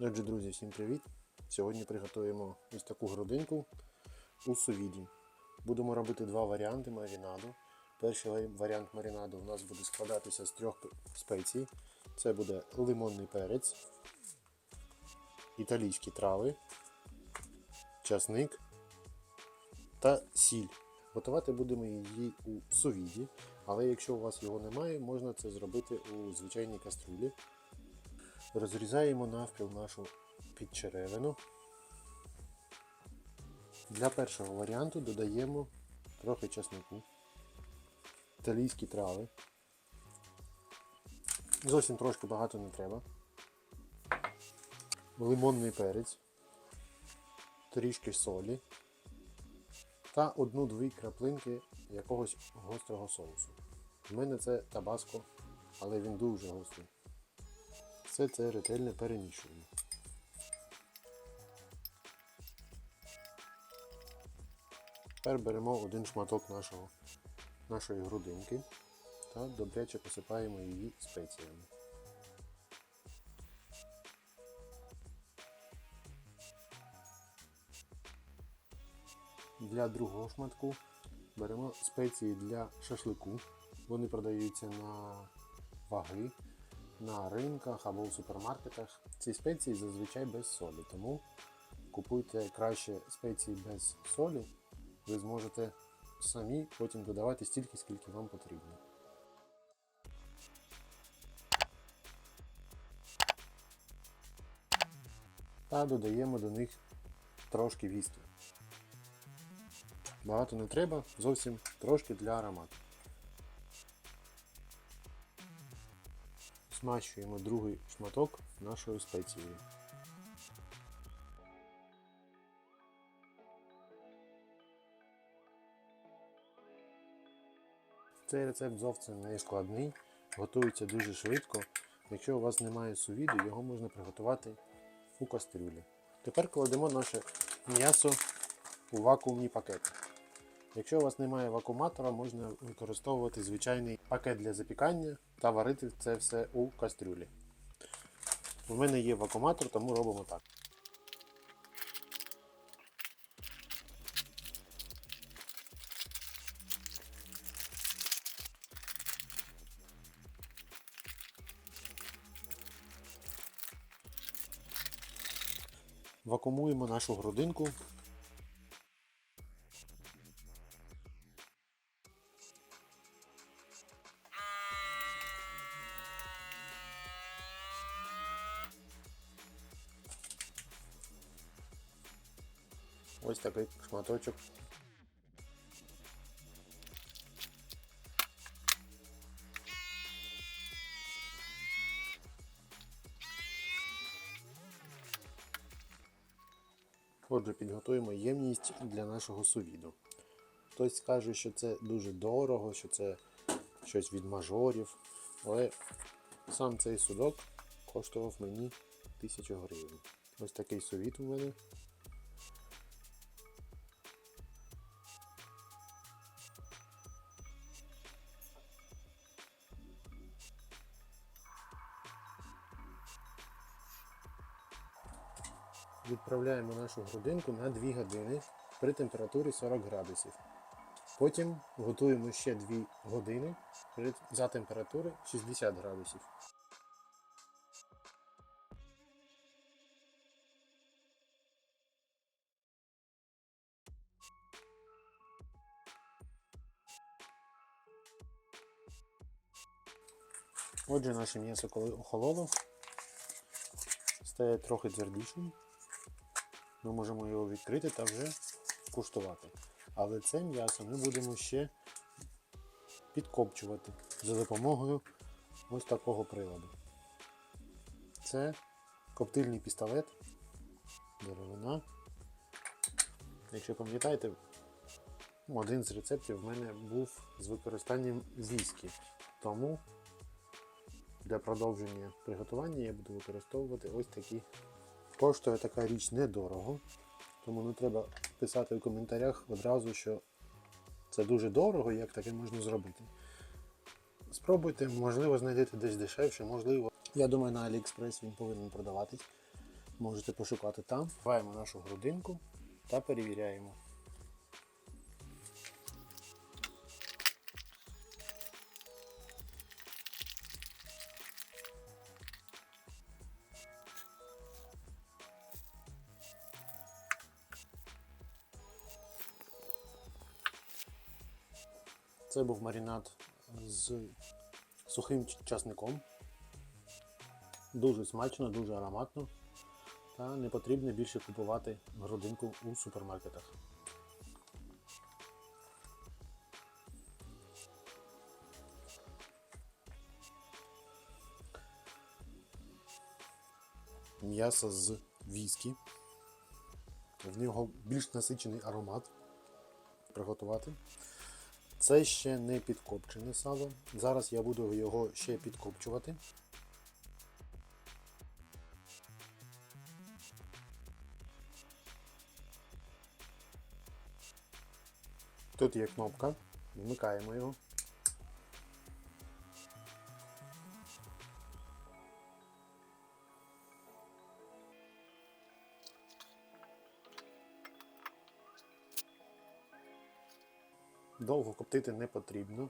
Отже, друзі, всім привіт! Сьогодні приготуємо ось таку грудинку у сувіді. Будемо робити два варіанти марінаду. Перший варіант маринаду у нас буде складатися з трьох спецій. Це буде лимонний перець, італійські трави, часник та сіль. Готувати будемо її у сувіді, але якщо у вас його немає, можна це зробити у звичайній каструлі. Розрізаємо навпіл нашу підчеревину. Для першого варіанту додаємо трохи чеснику, італійські трави. Зовсім трошки багато не треба. Лимонний перець, трішки солі та одну-дві краплинки якогось гострого соусу. У мене це табаско, але він дуже гострий. Все це ретельно перемішуємо. Тепер беремо один шматок нашого, нашої грудинки та добряче посипаємо її спеціями. Для другого шматку беремо спеції для шашлику. Вони продаються на ваги на ринках або в супермаркетах. Ці спеції зазвичай без солі, тому купуйте краще спеції без солі, ви зможете самі потім додавати стільки, скільки вам потрібно. Та додаємо до них трошки віскі. Багато не треба, зовсім трошки для аромату. Смащуємо другий шматок нашою спецією. Цей рецепт зовсім не складний, готується дуже швидко. Якщо у вас немає сувіду, його можна приготувати у кастрюлі. Тепер кладемо наше м'ясо у вакуумні пакети. Якщо у вас немає вакууматора, можна використовувати звичайний пакет для запікання та варити це все у кастрюлі. У мене є вакууматор, тому робимо так. Вакуумуємо нашу грудинку Ось такий шматочок. Отже, підготуємо ємність для нашого сувіду. Хтось скаже, що це дуже дорого, що це щось від мажорів, але сам цей судок коштував мені 1000 гривень. Ось такий сувід у мене. Відправляємо нашу грудинку на 2 години при температурі 40 градусів. Потім готуємо ще 2 години за температури 60 градусів. Отже, наше м'ясо коли охололо, стає трохи твердішим. Ми можемо його відкрити та вже куштувати. Але це м'ясо ми будемо ще підкопчувати за допомогою ось такого приладу. Це коптильний пістолет, деревина. Якщо пам'ятаєте, один з рецептів в мене був з використанням віскі. Тому для продовження приготування я буду використовувати ось такі. Коштує така річ недорого, тому не треба писати в коментарях одразу, що це дуже дорого, як таке можна зробити. Спробуйте, можливо, знайдете десь дешевше, можливо. Я думаю, на AliExpress він повинен продаватись. Можете пошукати там. Вбиваємо нашу грудинку та перевіряємо. Це був маринад з сухим часником. Дуже смачно, дуже ароматно. Та не потрібно більше купувати грудинку у супермаркетах. М'ясо з віскі. В нього більш насичений аромат. Приготувати. Це ще не підкопчене сало. Зараз я буду його ще підкопчувати. Тут є кнопка, вмикаємо його. Довго коптити не потрібно.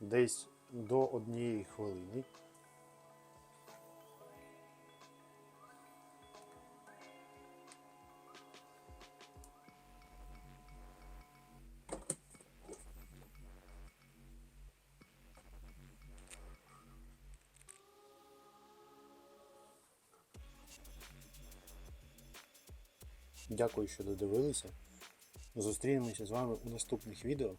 Десь до однієї хвилини. Дякую, що додивилися. Зустрінемося з вами у наступних відео.